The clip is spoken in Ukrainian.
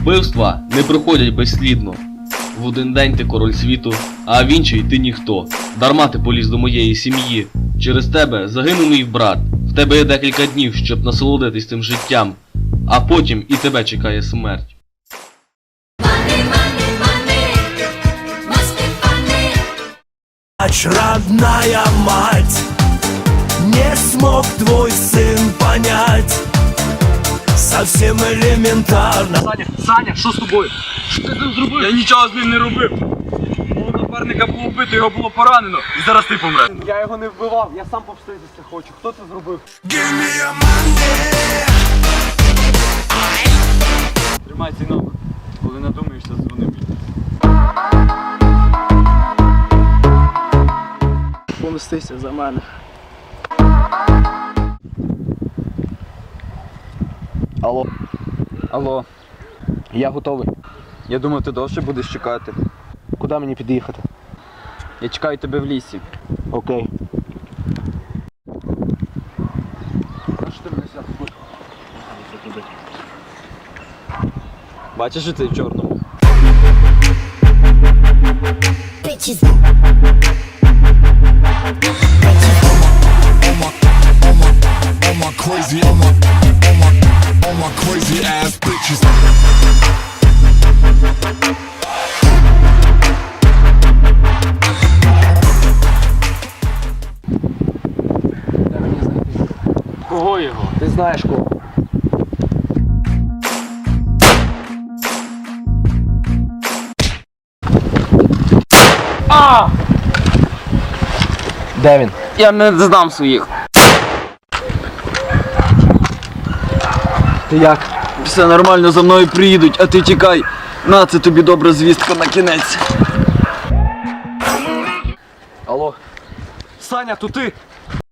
Вбивства не проходять безслідно. В один день ти король світу, а в інший ти ніхто. Дарма ти поліз до моєї сім'ї. Через тебе загинув мій брат. В тебе є декілька днів, щоб насолодитись цим життям, а потім і тебе чекає смерть. Плачь, родная мать, не смог твой сын понять. Совсем элементарно. Саня, Саня, що з тобою? Що ти зробив? Я нічого з ним не робив. Мого напарника було вбито, його було поранено. І зараз ти помреш. Я його не вбивав, я сам повститися хочу. Хто це зробив? Give me your money. Тримай цей номер. Коли надумаєшся, дзвони мені. Помстися за мене. Алло, Алло, я готовий. я думав, ти довше будеш чекати. Куди мені під'їхати? Я чекаю тебе в лісі. Окей. Бачиш оцей в чорному? Bitches. All my crazy ass bitches. Кого його? Ти знаєш кого? А! Де він? Я не здам своїх. Ти як? Все нормально, за мною приїдуть, а ти тікай. На, це тобі добра звістка на кінець. Алло. Саня, то ти?